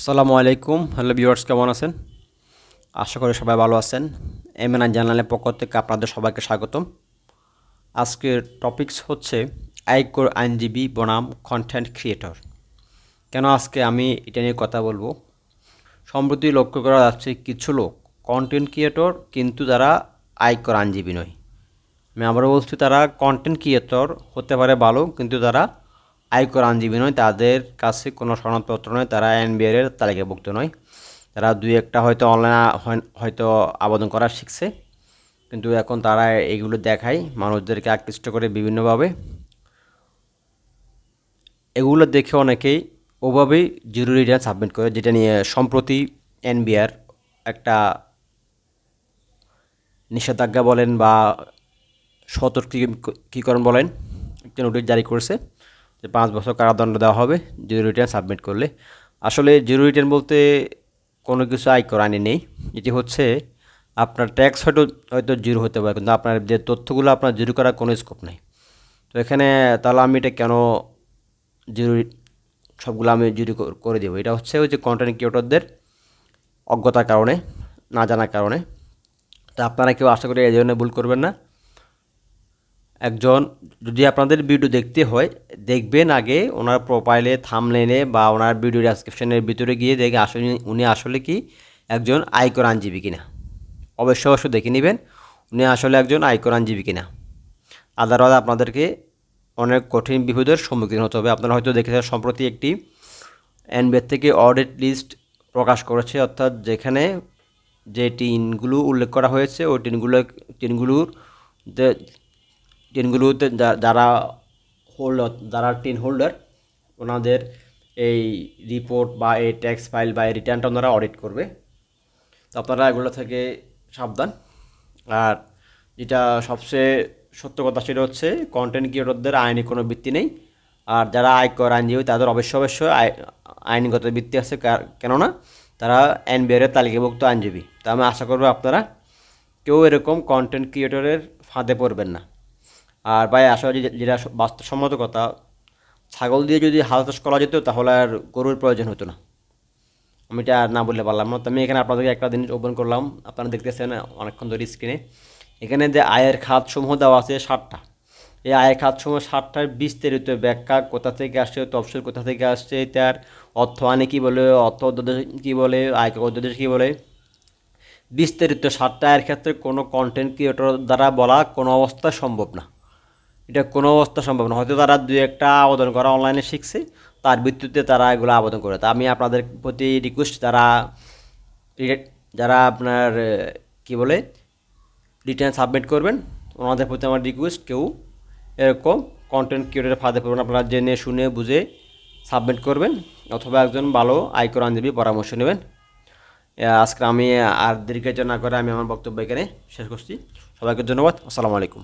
আসসালামু আলাইকুম। Hello viewers, কেমন আছেন? আশা করি সবাই ভালো আছেন। এমএনআই জার্নালের পক্ষ থেকে আপনাদের সবাইকে স্বাগতম। আজকের টপিকস হচ্ছে আইকোর আইনজীবী বনাম কন্টেন্ট ক্রিয়েটর কেন আজকে আমি এটা নিয়ে কথা বলব? সম্প্রতি লক্ষ্য করা যাচ্ছে কিছু লোক কন্টেন্ট ক্রিয়েটর কিন্তু তারা আয়কর আইনজীবী নয়। আমি আবারও বলছি, তারা কন্টেন্ট ক্রিয়েটর হতে পারে ভালো, কিন্তু তারা আয়কর আইনজীবী নয়, তাদের কাছে কোনো সনদপত্র নয়, তারা এনবিআর এর তালিকাভুক্ত নয়। তারা দুই একটা হয়তো অনলাইন হয়তো আবেদন করা শিখছে। কিন্তু এখন তারা এগুলো দেখায়, মানুষদেরকে আকৃষ্ট করে বিভিন্নভাবে। এগুলো দেখে অনেকেই ওভাবেই জরুরি রিটার্ন সাবমিট করে, যেটা নিয়ে সম্প্রতি এনবিআর একটা নিষেধাজ্ঞা বলেন বা সতর্কীকরণ বলেন, একটা নোটিশ জারি করেছে। যে পাঁচ বছর কারাদণ্ড দেওয়া হবে জিরো রিটার্ন সাবমিট করলে। আসলে জিরো রিটার্ন বলতে কোনো কিছু আয়কর আইনে নেই। এটি হচ্ছে আপনার ট্যাক্স হয়তো হয়তো জিরো হতে পারে, কিন্তু আপনার যে তথ্যগুলো আপনার জিরো করার কোনো স্কোপ নেই। তো এখানে তাহলে আমি এটা কেন জিরো সবগুলো আমি জিরো করে দেবো? এটা হচ্ছে ওই যে কন্টেন্ট ক্রিয়েটরদের অজ্ঞতার কারণে, না জানার কারণে। তা আপনারা কেউ আশা করি এই জন্য ভুল করবেন না। একজন যদি আপনাদের ভিডিও দেখতে হয়, দেখবেন আগে ওনার প্রোফাইলে থামলেনে বা ওনার ভিডিও ডেসক্রিপশনের ভিতরে গিয়ে দেখে আসলে উনি আসলে কি একজন আয়কর আইনজীবী কিনা। অবশ্য অবশ্য দেখে নেবেন, উনি আসলে একজন আয়কর আইনজীবী কিনা। আদারওয়াইজ আপনাদেরকে অনেক কঠিন বিপদের সম্মুখীন হতে হবে। আপনারা হয়তো দেখেছেন, সম্প্রতি একটি এনবিআর থেকে অডিট লিস্ট প্রকাশ করেছে, অর্থাৎ যেখানে যে টিনগুলো উল্লেখ করা হয়েছে, ওই টিনগুলো, টিনগুলোর টিনগুলোতে যারা হোল্ডার যারা টিন হোল্ডার ওনাদের এই রিপোর্ট বা এই ট্যাক্স ফাইল বা এই রিটার্নটা ওনারা অডিট করবে। তো আপনারা এগুলো থেকে সাবধান। আর যেটা সবচেয়ে সত্য কথা সেটা হচ্ছে কন্টেন্ট ক্রিয়েটরদের আইনি কোনো ভিত্তি নেই। আর যারা আয়কর আইনজীবী, তাদের অবশ্য অবশ্যই আইনগত ভিত্তি আছে। কেননা তারা এনবিআরের তালিকাভুক্ত আইনজীবী। তা আমি আশা করব আপনারা কেউ এরকম কন্টেন্ট ক্রিয়েটরের ফাঁদে পড়বেন না। আর ভাই আসলে যেটা বাস্তবসম্মত কথা, ছাগল দিয়ে যদি হাল চাষ করা যেত, তাহলে আর গরুর প্রয়োজন হতো না। আমি এটা না বললে পারলাম না। তো আমি এখানে আপনাদেরকে একটা জিনিস ওপেন করলাম। আপনারা দেখতেছেন অনেকক্ষণ ধরে স্ক্রিনে এখানে যে আয়ের খাতসমূহ দেওয়া আছে ষাটটা এই আয়ের খাতসমূহ ষাটটার বিস্তারিত ব্যাখ্যা কোথা থেকে আসছে, তফসিল কোথা থেকে আসছে, তার অর্থ আনে কী বলে, অর্থ অধ্যাদেশ কী বলে, আয় অধ্যাদেশ কী বলে? বিস্তারিত ষাটটা আয়ের ক্ষেত্রে কোনো কন্টেন্ট ক্রিয়েটর দ্বারা বলা কোনো অবস্থা সম্ভব না। এটা কোনো অবস্থা সম্ভব না। হয়তো তারা দু একটা আবেদন করা অনলাইনে শিখছে, তার ভিত্তিতে তারা এগুলো আবেদন করে। তা আমি আপনাদের প্রতি রিকোয়েস্ট যারা যারা আপনার কি বলে রিটার্ন সাবমিট করবেন, ওনাদের প্রতি আমার রিকোয়েস্ট কেউ এরকম কন্টেন্ট ক্রিয়েটার ফাঁদে পড়বেন আপনারা জেনে শুনে বুঝে সাবমিট করবেন, অথবা একজন ভালো আয়কর আইনজীবী পরামর্শ নেবেন। আজকে আমি আর দীর্ঘায়িত না করে আমি আমার বক্তব্য এখানে শেষ করছি। সবাইকে ধন্যবাদ। আসসালামু আলাইকুম।